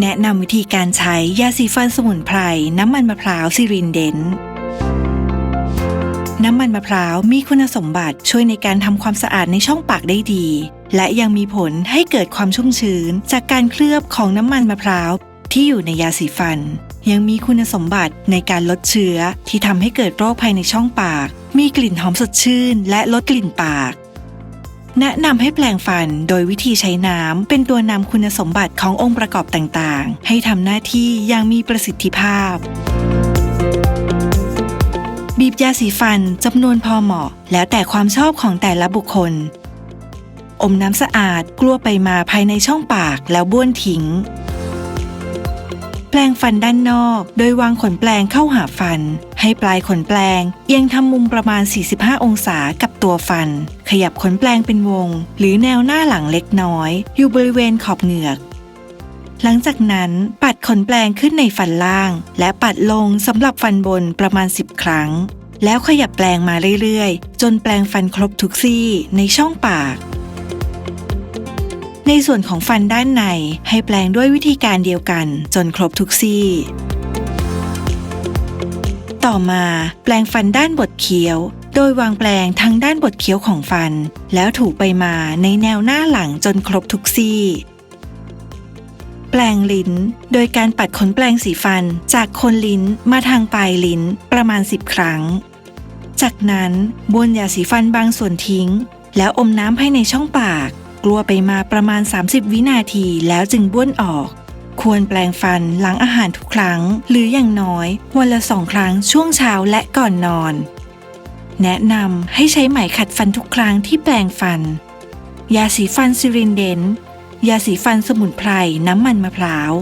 แนะนำวิธีการใช้ยาสีฟันสมุนไพร น้ำมันมะพร้าวซิรินเดนน้ำมันมะพร้าวมีคุณสมบัติช่วยในการทำความสะอาดในช่องปากได้ดี และยังมีผลให้เกิดความชุ่มชื้น จากการเคลือบของน้ำมันมะพร้าวที่อยู่ในยาสีฟัน ยังมีคุณสมบัติในการลดเชื้อที่ทำให้เกิดโรคภายในช่องปาก มีกลิ่นหอมสดชื่น และลดกลิ่นปาก แนะนำให้แปลงฟันโดยวิธีใช้น้ำเป็นตัวนำคุณสมบัติขององค์ประกอบต่างๆ ให้ทำหน้าที่อย่างมีประสิทธิภาพ บีบยาสีฟันจำนวนพอเหมาะ แล้วแต่ความชอบของแต่ละบุคคล อมน้ำสะอาดกลัวไปมาภายในช่องปากแล้วบ้วนทิ้ง แปลงฟันด้านนอก โดยวางขนแปลงเข้าหาฟัน ให้ปลายขนแปลงเอียงทำมุมประมาณ 45 องศากับ ตัวฟัน ขยับขนแปลงเป็นวง หรือแนวหน้าหลังเล็กน้อย อยู่บริเวณขอบเหงือก หลังจากนั้นปัดขนแปลงขึ้นในฟันล่าง และปัดลงสำหรับฟันบนประมาณ 10 ครั้ง แล้วขยับแปลงมาเรื่อยๆ จนแปลงฟันครบทุกซี่ในช่องปาก ในส่วนของฟันด้านในให้แปลงด้วยวิธีการเดียวกัน จนครบทุกซี่ต่อมาแปลงฟันด้านบดเคี้ยว ดยวางแปลงทั้งด้านบดเคี้ยวของฟัน แล้วถูไปมาในแนวหน้าหลังจนครบทุกซี่ แปลงลิ้น โดยการปัดขนแปลงสีฟันจากโคนลิ้นมาทางปลายลิ้นประมาณ 10 ครั้ง จากนั้นบ้วนยาสีฟันบางส่วนทิ้ง แล้วอมน้ำให้ในช่องปาก กลัวไปมาประมาณ 30 วินาทีแล้วจึงบ้วนออกควรแปลงฟันหลังอาหารทุกครั้ง หรืออย่างน้อย วันละสองครั้งช่วงเช้าและก่อนนอน แนะนำให้ใช้ไหมขัดฟันทุกครั้งที่แปลงฟัน ยาสีฟันซิรินเดน ยาสีฟันสมุนไพรน้ำมันมะพร้าว